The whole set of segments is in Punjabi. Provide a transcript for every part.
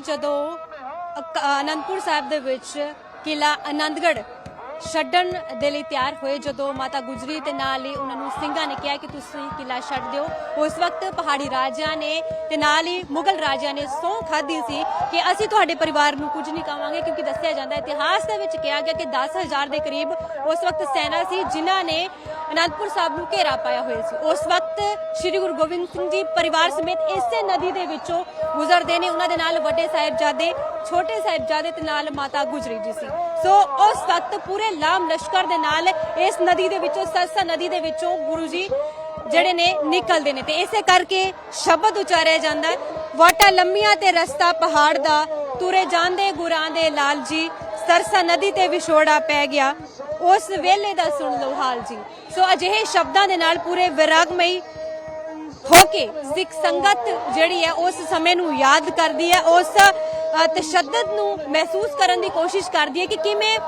ਜਦੋਂ ਅਕ- ਅਨੰਦਪੁਰ ਸਾਹਿਬ ਦੇ ਵਿੱਚ ਕਿਲਾ ਆਨੰਦਗੜ੍ਹ ਛੱਡਣ ਦੇ ਲਈ ਤਿਆਰ ਹੋਏ, ਜਦੋਂ ਮਾਤਾ ਗੁਜਰੀ ਤੇ ਨਾਲ ਹੀ ਉਹਨਾਂ ਨੂੰ ਸਿੰਘਾਂ ਨੇ ਕਿਹਾ ਕਿ ਤੁਸੀਂ ਕਿਲਾ ਛੱਡ ਦਿਓ। ਉਸ ਵਕਤ ਪਹਾੜੀ ਰਾਜਿਆਂ ਨੇ ਤੇ ਨਾਲ ਹੀ ਮੁਗਲ ਰਾਜਿਆਂ ਨੇ ਸਹੁੰ ਖਾਧੀ ਸੀ ਕਿ ਅਸੀਂ ਤੁਹਾਡੇ ਪਰਿਵਾਰ ਨੂੰ ਕੁਝ ਨਹੀਂ ਕਵਾਂਗੇ, ਕਿਉਂਕਿ ਦੱਸਿਆ ਜਾਂਦਾ ਇਤਿਹਾਸ ਦੇ ਵਿੱਚ ਕਿਹਾ ਗਿਆ ਕਿ 10000 ਦੇ ਕਰੀਬ ਉਸ ਵਕਤ ਸੈਨਾ ਸੀ, ਜਿਨ੍ਹਾਂ ਨੇ ਅਨੰਦਪੁਰ ਸਾਹਿਬ ਨੂੰ ਘੇਰਾ ਪਾਇਆ ਹੋਇਆ ਸੀ। ਉਸ ਵਕਤ ਸ੍ਰੀ ਗੁਰੂ ਗੋਬਿੰਦ ਸਿੰਘ ਜੀ ਪਰਿਵਾਰ ਸਮੇਤ ਇਸੇ ਨਦੀ ਦੇ ਵਿੱਚੋਂ ਗੁਜ਼ਰਦੇ ਨੇ। ਉਹਨਾਂ ਦੇ ਨਾਲ ਵੱਡੇ ਸਾਹਿਬਜ਼ਾਦੇ, ਛੋਟੇ ਸਾਹਿਬਜ਼ਾਦੇ ਤੇ ਨਾਲ ਮਾਤਾ ਗੁਜਰੀ ਜੀ ਸੀ। ਸੋ ਉਸ ਵਕਤ ਪੂਰੇ ਲਾਮ ਲਸ਼ਕਰ ਦੇ ਨਾਲ ਇਸ ਨਦੀ ਦੇ ਵਿੱਚੋਂ, ਸਰਸਾ ਨਦੀ ਦੇ ਵਿੱਚੋਂ ਗੁਰੂ ਜੀ ਜਿਹੜੇ ਨੇ ਨਿਕਲਦੇ ਨੇ। ਤੇ ਇਸੇ ਕਰਕੇ ਸ਼ਬਦ ਉਚਾਰਿਆ ਜਾਂਦਾ ਹੈ ਵਾਟਾ ਲੰਮੀਆਂ ਤੇ ਰਸਤਾ ਪਹਾੜ ਦਾ, ਤੁਰੇ ਜਾਂਦੇ ਗੁਰਾਂ ਦੇ ਲਾਲ ਜੀ ਸਰਸਾ ਨਦੀ ਤੇ ਵਿਛੋੜਾ ਪੈ ਗਿਆ। ਉਸ ਵੇਲੇ ਦਾ ਸੁਣ ਲਓ ਹਾਲ ਜੀ। ਸੋ ਅਜਿਹੇ ਸ਼ਬਦਾਂ ਦੇ ਨਾਲ ਪੂਰੇ ਵਿਰਾਗਮਈ ਹੋ ਕੇ ਸਿੱਖ ਸੰਗਤ ਜਿਹੜੀ ਹੈ, ਉਸ ਸਮੇਂ ਨੂੰ ਯਾਦ ਕਰਦੀ ਹੈ, ਉਸ ਤਸ਼ੱਦਦ ਨੂੰ ਮਹਿਸੂਸ ਕਰਨ ਦੀ ਕੋਸ਼ਿਸ਼ ਕਰਦੀ ਹੈ ਕਿ ਕਿਵੇਂ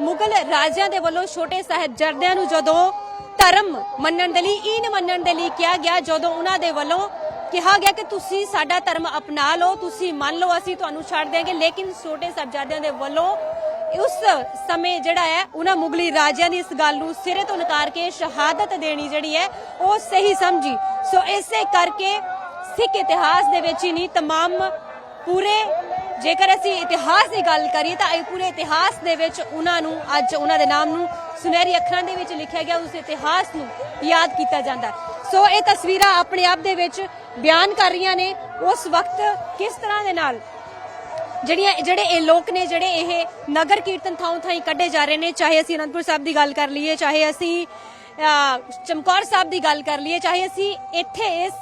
ਮੁਗਲ ਰਾਜਿਆਂ ਦੇ ਵੱਲੋਂ ਛੋਟੇ ਸਾਹਿਬਜ਼ਾਦਿਆਂ ਨੂੰ ਜਦੋਂ ਧਰਮ ਮੰਨਣ ਦੇ ਲਈ, ਈਨ ਮੰਨਣ ਦੇ ਲਈ ਕਿਹਾ ਗਿਆ, ਜਦੋਂ ਉਹਨਾਂ ਦੇ ਵੱਲੋਂ ਕਿਹਾ ਗਿਆ ਕਿ ਤੁਸੀਂ ਸਾਡਾ ਧਰਮ ਅਪਣਾ ਲਓ, ਤੁਸੀਂ ਮੰਨ ਲਓ, ਅਸੀਂ ਤੁਹਾਨੂੰ ਛੱਡ ਦੇਵਾਂਗੇ ਲੇਕਿਨ ਛੋਟੇ ਸਾਹਿਬਜ਼ਾਦਿਆਂ ਦੇ ਵੱਲੋਂ ਉਸ ਸਮੇਂ ਜਿਹੜਾ ਹੈ ਉਹਨਾਂ ਮੁਗਲੀ ਰਾਜਿਆਂ ਦੀ ਇਸ ਗੱਲ ਨੂੰ ਸਿਰੇ ਤੋਂ ਨਕਾਰ ਕੇ ਸ਼ਹਾਦਤ ਦੇਣੀ ਜਿਹੜੀ ਹੈ ਉਹ ਸਹੀ ਸਮਝੀ ਸੋ ਇਸੇ ਕਰਕੇ ਸਿੱਖ ਇਤਿਹਾਸ ਦੇ ਵਿੱਚ ਹੀ ਨਹੀਂ तमाम ਪੂਰੇ ਜੇਕਰ ਅਸੀਂ ਇਤਿਹਾਸ ਦੀ ਗੱਲ ਕਰੀਏ ਤਾਂ ਇਹ ਪੂਰੇ ਇਤਿਹਾਸ ਦੇ ਵਿੱਚ ਉਹਨਾਂ ਨੂੰ ਅੱਜ ਉਹਨਾਂ ਦੇ ਨਾਮ ਨੂੰ ਸੁਨਹਿਰੀ ਅੱਖਰਾਂ ਦੇ ਵਿੱਚ ਲਿਖਿਆ ਗਿਆ ਉਸ ਇਤਿਹਾਸ ਨੂੰ ਯਾਦ ਕੀਤਾ ਜਾਂਦਾ ਹੈ। ਸੋ ਇਹ ਤਸਵੀਰਾਂ ਆਪਣੇ ਆਪ ਦੇ ਵਿੱਚ ਬਿਆਨ ਕਰ ਰਹੀਆਂ ਨੇ ਉਸ ਵਕਤ ਕਿਸ ਤਰ੍ਹਾਂ ਦੇ ਨਾਲ ਜਿਹੜੀਆਂ ਜਿਹੜੇ ਇਹ ਲੋਕ ਨੇ, ਜਿਹੜੇ ਇਹ ਨਗਰ ਕੀਰਤਨ ਥਾਂ ਥਾਂ ਕੱਢੇ ਜਾ ਰਹੇ ਨੇ, ਚਾਹੇ ਅਸੀਂ ਅਨੰਦਪੁਰ ਸਾਹਿਬ ਦੀ ਗੱਲ ਕਰ ਲਈਏ, ਚਾਹੇ ਅਸੀਂ ਚਮਕੌਰ ਸਾਹਿਬ ਦੀ ਗੱਲ ਕਰ ਲਈਏ, ਚਾਹੇ ਅਸੀਂ ਇੱਥੇ ਇਸ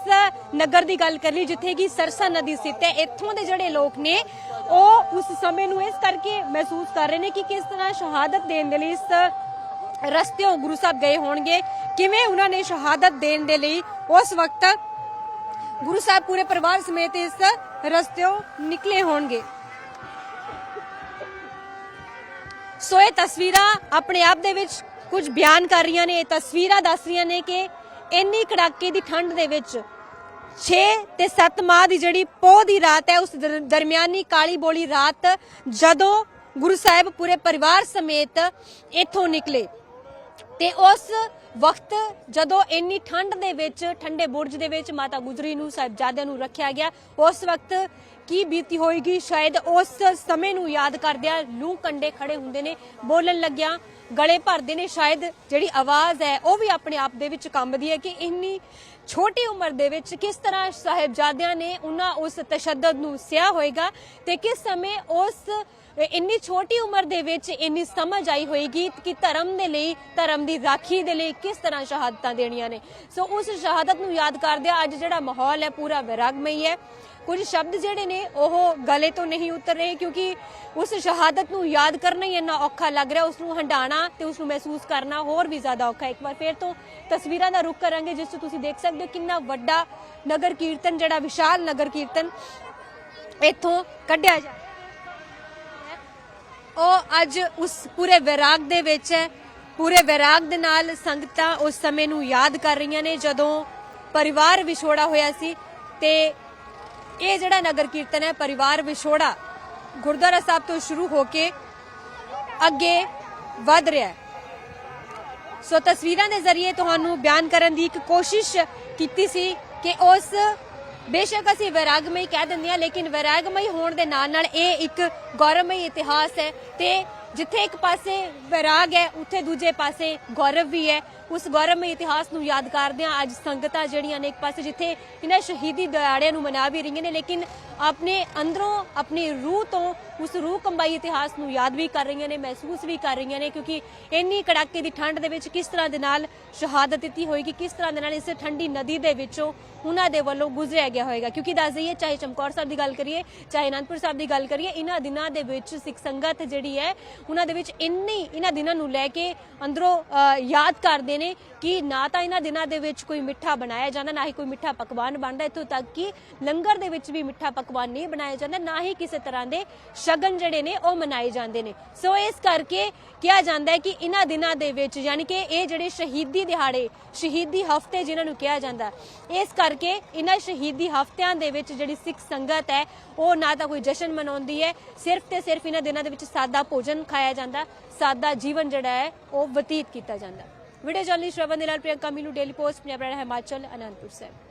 ਨਗਰ ਦੀ ਗੱਲ ਕਰ ਲਈ ਜਿੱਥੇ ਕਿ ਸਰਸਾ ਨਦੀ ਸਥਿਤ ਹੈ, ਇੱਥੋਂ ਦੇ ਜਿਹੜੇ ਲੋਕ ਨੇ, ਉਹ ਉਸ ਸਮੇਂ ਨੂੰ ਇਸ ਕਰਕੇ ਮਹਿਸੂਸ ਕਰ ਰਹੇ ਨੇ ਕਿ ਕਿਸ ਤਰ੍ਹਾਂ ਸ਼ਹਾਦਤ ਦੇਣ ਦੇ ਲਈ ਇਸ ਰਸਤਿਓਂ ਗੁਰੂ ਸਾਹਿਬ ਗਏ ਹੋਣਗੇ, ਕਿਵੇਂ ਉਹਨਾਂ ਨੇ ਸ਼ਹਾਦਤ ਦੇਣ ਦੇ ਲਈ ਉਸ ਵਕਤ ਗੁਰੂ ਸਾਹਿਬ ਪੂਰੇ ਪਰਿਵਾਰ ਸਮੇਤ ਇਸ ਰਸਤਿਓਂ ਨਿਕਲੇ ਹੋਣਗੇ। ਸੋ ਇਹ ਤਸਵੀਰਾਂ ਆਪਣੇ ਆਪ ਦੇ ਵਿੱਚ ਕੁਝ ਬਿਆਨ ਕਰ ਰਹੀਆਂ ਨੇ। ਇਹ ਤਸਵੀਰਾਂ ਦੱਸ ਰਹੀਆਂ ਨੇ ਕਿ ਇੰਨੀ ਕੜਾਕੇ ਦੀ ਠੰਡ ਦੇ ਵਿੱਚ 6 ਤੇ 7 ਮਾਹ ਦੀ ਜਿਹੜੀ ਪੋਹ ਦੀ ਰਾਤ ਹੈ, ਉਸ ਦਰਮਿਆਨੀ ਕਾਲੀ ਬੋਲੀ ਰਾਤ ਜਦੋਂ ਗੁਰੂ ਸਾਹਿਬ ਪੂਰੇ ਪਰਿਵਾਰ ਸਮੇਤ ਇੱਥੋਂ ਨਿਕਲੇ। ਤੇ ਉਸ ਵਕਤ ਜਦੋਂ ਇੰਨੀ ਠੰਡ ਦੇ ਵਿੱਚ, ਠੰਡੇ ਬੁਰਜ ਦੇ ਵਿੱਚ ਮਾਤਾ ਗੁਜਰੀ ਨੂੰ, ਸਾਹਿਬਜ਼ਾਦਿਆਂ ਨੂੰ ਰੱਖਿਆ ਗਿਆ, ਉਸ ਵਕਤ ਕੀ ਬੀਤੀ ਹੋਏਗੀ? ਸ਼ਾਇਦ ਉਸ ਸਮੇਂ ਨੂੰ ਯਾਦ ਕਰਦਿਆਂ ਲੂ ਕੰਡੇ ਖੜੇ ਹੁੰਦੇ ਨੇ, ਬੋਲਣ ਲੱਗਿਆ, ਗਲੇ ਭਰਦੇ ਨੇ, ਸ਼ਾਇਦ ਜਿਹੜੀ ਆਵਾਜ਼ ਹੈ, ਉਹ ਵੀ ਆਪਣੇ ਆਪ ਦੇ ਵਿੱਚ ਕੰਬਦੀ ਹੈ ਕਿ ਇੰਨੀ ਛੋਟੀ ਉਮਰ ਦੇ ਵਿੱਚ ਕਿਸ ਤਰ੍ਹਾਂ ਸਾਹਿਬਜ਼ਾਦਿਆਂ ਨੇ ਉਹਨਾਂ ਉਸ ਤਸ਼ੱਦਦ ਨੂੰ ਸਿਆ ਹੋਏਗਾ ਤੇ ਕਿਸ ਸਮੇਂ ਉਸ ਇੰਨੀ ਛੋਟੀ ਉਮਰ ਦੇ ਵਿੱਚ ਇੰਨੀ ਸਮਝ ਆਈ ਹੋਏਗੀ ਕਿ ਧਰਮ ਦੇ ਲਈ, ਧਰਮ ਦੀ ਰਾਖੀ ਦੇ ਲਈ ਕਿਸ ਤਰ੍ਹਾਂ ਸ਼ਹਾਦਤਾਂ ਦੇਣੀਆਂ ਨੇ। ਸੋ ਉਸ ਸ਼ਹਾਦਤ ਨੂੰ ਯਾਦ ਕਰਦਿਆਂ ਅੱਜ ਜਿਹੜਾ ਮਾਹੌਲ ਹੈ ਪੂਰਾ ਵਿਰਾਗਮਈ ਹੈ। ਕੁਝ ਸ਼ਬਦ ਜਿਹੜੇ ਨੇ, ਉਹ ਗਲੇ ਤੋਂ ਨਹੀਂ ਉਤਰ ਰਹੇ ਕਿਉਂਕਿ ਉਸ ਸ਼ਹਾਦਤ ਨੂੰ ਯਾਦ ਕਰਨਾ ਹੀ ਇੰਨਾ ਔਖਾ ਲੱਗ ਰਿਹਾ, ਉਸ ਨੂੰ ਹੰਡਾਣਾ ਤੇ ਉਸ ਨੂੰ ਮਹਿਸੂਸ ਕਰਨਾ ਹੋਰ ਵੀ ਜ਼ਿਆਦਾ ਔਖਾ ਇੱਕ ਵਾਰ ਫੇਰ ਤੋਂ ਤਸਵੀਰਾਂ ਦਾ ਰੁਖ ਕਰਾਂਗੇ, ਜਿਸ ਤੋਂ ਤੁਸੀਂ ਦੇਖ ਸਕਦੇ ਹੋ ਕਿੰਨਾ ਵੱਡਾ ਨਗਰ ਕੀਰਤਨ, ਜਿਹੜਾ ਵਿਸ਼ਾਲ ਨਗਰ ਕੀਰਤਨ ਇੱਥੋਂ ਕੱਢਿਆ ਜਾ ਉਹ ਅੱਜ ਉਸ ਪੂਰੇ ਵਿਰਾਗ ਦੇ ਵਿੱਚ ਹੈ। ਪੂਰੇ ਵਿਰਾਗ ਦੇ ਨਾਲ ਸੰਗਤਾਂ ਉਸ ਸਮੇਂ ਨੂੰ ਯਾਦ ਕਰ ਰਹੀਆਂ ਨੇ, ਜਦੋਂ ਪਰਿਵਾਰ ਵਿਛੋੜਾ ਹੋਇਆ ਸੀ। ਤੇ ਇਹ ਜਿਹੜਾ ਨਗਰ ਕੀਰਤਨ ਹੈ, ਪਰਿਵਾਰ ਵਿਛੋੜਾ, ਗੁਰਦੁਆਰਾ ਸਾਹਿਬ ਤੋਂ ਸ਼ੁਰੂ ਹੋ ਕੇ ਅੱਗੇ ਵਧ ਰਿਹਾ ਹੈ। ਸੋ ਤਸਵੀਰਾਂ ਦੇ ਜ਼ਰੀਏ ਤੁਹਾਨੂੰ ਬਿਆਨ ਕਰਨ ਦੀ ਇੱਕ ਕੋਸ਼ਿਸ਼ ਕੀਤੀ ਸੀ ਕਿ ਉਸ ਬੇਸ਼ੱਕ ਅਸੀਂ ਵੈਰਾਗਮਈ ਕਹਿ ਦਿੰਦੇ ਹਾਂ, ਲੇਕਿਨ ਵੈਰਾਗਮਈ ਹੋਣ ਦੇ ਨਾਲ ਨਾਲ ਇਹ ਇੱਕ ਗੌਰਵਮਈ ਇਤਿਹਾਸ ਹੈ ਤੇ ਜਿੱਥੇ ਇੱਕ ਪਾਸੇ ਵੈਰਾਗ ਹੈ, ਉੱਥੇ ਦੂਜੇ ਪਾਸੇ ਗੌਰਵ ਵੀ ਹੈ। ਉਸ ਗੌਰਵਮਈ ਇਤਿਹਾਸ ਨੂੰ ਯਾਦ ਕਰਦਿਆਂ ਅੱਜ ਸੰਗਤਾਂ ਜਿਹੜੀਆਂ ਨੇ ਇੱਕ ਪਾਸੇ ਜਿੱਥੇ ਇਹਨਾਂ ਸ਼ਹੀਦੀ ਦਿਹਾੜਿਆਂ ਨੂੰ ਮਨਾ ਵੀ ਰਹੀਆਂ ਨੇ ਲੇਕਿਨ ਆਪਣੇ ਅੰਦਰੋਂ ਆਪਣੀ ਰੂਹ ਤੋਂ ਉਸ ਰੂਹ ਕੰਬਾਈ ਇਤਿਹਾਸ ਨੂੰ ਯਾਦ ਵੀ ਕਰ ਰਹੀਆਂ ਨੇ ਮਹਿਸੂਸ ਵੀ ਕਰ ਰਹੀਆਂ ਨੇ ਕਿਉਂਕਿ ਇੰਨੀ ਕੜਾਕੇ ਦੀ ਠੰਡ ਦੇ ਵਿੱਚ ਕਿਸ ਤਰ੍ਹਾਂ ਦੇ ਨਾਲ ਸ਼ਹਾਦਤ ਦਿੱਤੀ ਹੋਏਗੀ ਕਿਸ ਤਰ੍ਹਾਂ ਦੇ ਨਾਲ ਇਸ ਠੰਡੀ ਨਦੀ ਦੇ ਵਿੱਚੋਂ ਉਹਨਾਂ ਦੇ ਵੱਲੋਂ ਗੁਜ਼ਰਿਆ ਗਿਆ ਹੋਏਗਾ। ਕਿਉਂਕਿ ਦੱਸ ਦਈਏ ਚਾਹੇ ਚਮਕੌਰ ਸਾਹਿਬ ਦੀ ਗੱਲ ਕਰੀਏ ਚਾਹੇ ਅਨੰਦਪੁਰ ਸਾਹਿਬ ਦੀ ਗੱਲ ਕਰੀਏ ਇਹਨਾਂ ਦਿਨਾਂ ਦੇ ਵਿੱਚ ਸਿੱਖ ਸੰਗਤ ਜਿਹੜੀ ਹੈ ਉਹਨਾਂ ਦੇ ਵਿੱਚ ਇੰਨੀ ਇਹਨਾਂ ਦਿਨਾਂ ਨੂੰ ਲੈ ਕੇ ਅੰਦਰੋਂ ਅ, ਯਾਦ ਕਰਦੇ ਨੇ ਕਿ ਨਾ ਤਾਂ ਇਹਨਾਂ ਦਿਨਾਂ ਦੇ ਵਿੱਚ ਕੋਈ ਮਿੱਠਾ ਬਣਾਇਆ ਜਾਂਦਾ, ਨਾ ਹੀ ਕੋਈ ਮਿੱਠਾ ਪਕਵਾਨ ਬਣਦਾ। ਇੱਥੋਂ ਤੱਕ ਕਿ ਲੰਗਰ ਦੇ ਵਿੱਚ ਵੀ ਮਿੱਠਾ ਪਕਵਾਨ ਨਹੀਂ ਬਣਾਇਆ ਜਾਂਦਾ, ਨਾ ਹੀ ਕਿਸੇ ਤਰ੍ਹਾਂ ਦੇ ਸ਼ਗਨ ਜਿਹੜੇ ਨੇ ਉਹ ਮਨਾਏ ਜਾਂਦੇ ਨੇ। ਸੋ ਇਸ ਕਰਕੇ ਕਿਹਾ ਜਾਂਦਾ ਹੈ ਕਿ ਇਹਨਾਂ ਦਿਨਾਂ ਦੇ ਵਿੱਚ ਯਾਨੀ ਕਿ ਇਹ ਜਿਹੜੇ ਸ਼ਹੀਦੀ ਦਿਹਾੜੇ, ਸ਼ਹੀਦੀ ਹਫ਼ਤੇ ਜਿਨ੍ਹਾਂ ਨੂੰ ਕਿਹਾ ਜਾਂਦਾ, ਇਸ ਕਰਕੇ ਇਹਨਾਂ ਸ਼ਹੀਦੀ ਹਫਤਿਆਂ ਦੇ ਵਿੱਚ ਜਿਹੜੀ ਸਿੱਖ ਸੰਗਤ ਹੈ, ਉਹ ਨਾ ਤਾਂ ਕੋਈ ਜਸ਼ਨ ਮਨਾਉਂਦੀ ਹੈ, ਸਿਰਫ ਤੇ ਸਿਰਫ ਇਹਨਾਂ ਦਿਨਾਂ ਦੇ ਵਿੱਚ ਸਾਦਾ ਭੋਜਨ ਖਾਇਆ ਜਾਂਦਾ, ਸਾਦਾ ਜੀਵਨ ਜਿਹੜਾ ਹੈ, ਉਹ ਬਤੀਤ ਕੀਤਾ ਜਾਂਦਾ। ਵੀਡੀਓ ਜਰਨਲਿਸਟ ਰਵਨ ਦੇ ਨਾਲ ਪ੍ਰਿਯੰਕਾ ਮੀਨੂ ਡੇਲੀ ਪੋਸਟ ਪੰਜਾਬ ਹਿਮਾਚਲ ਅਨੰਦਪੁਰ ਸਾਹਿਬ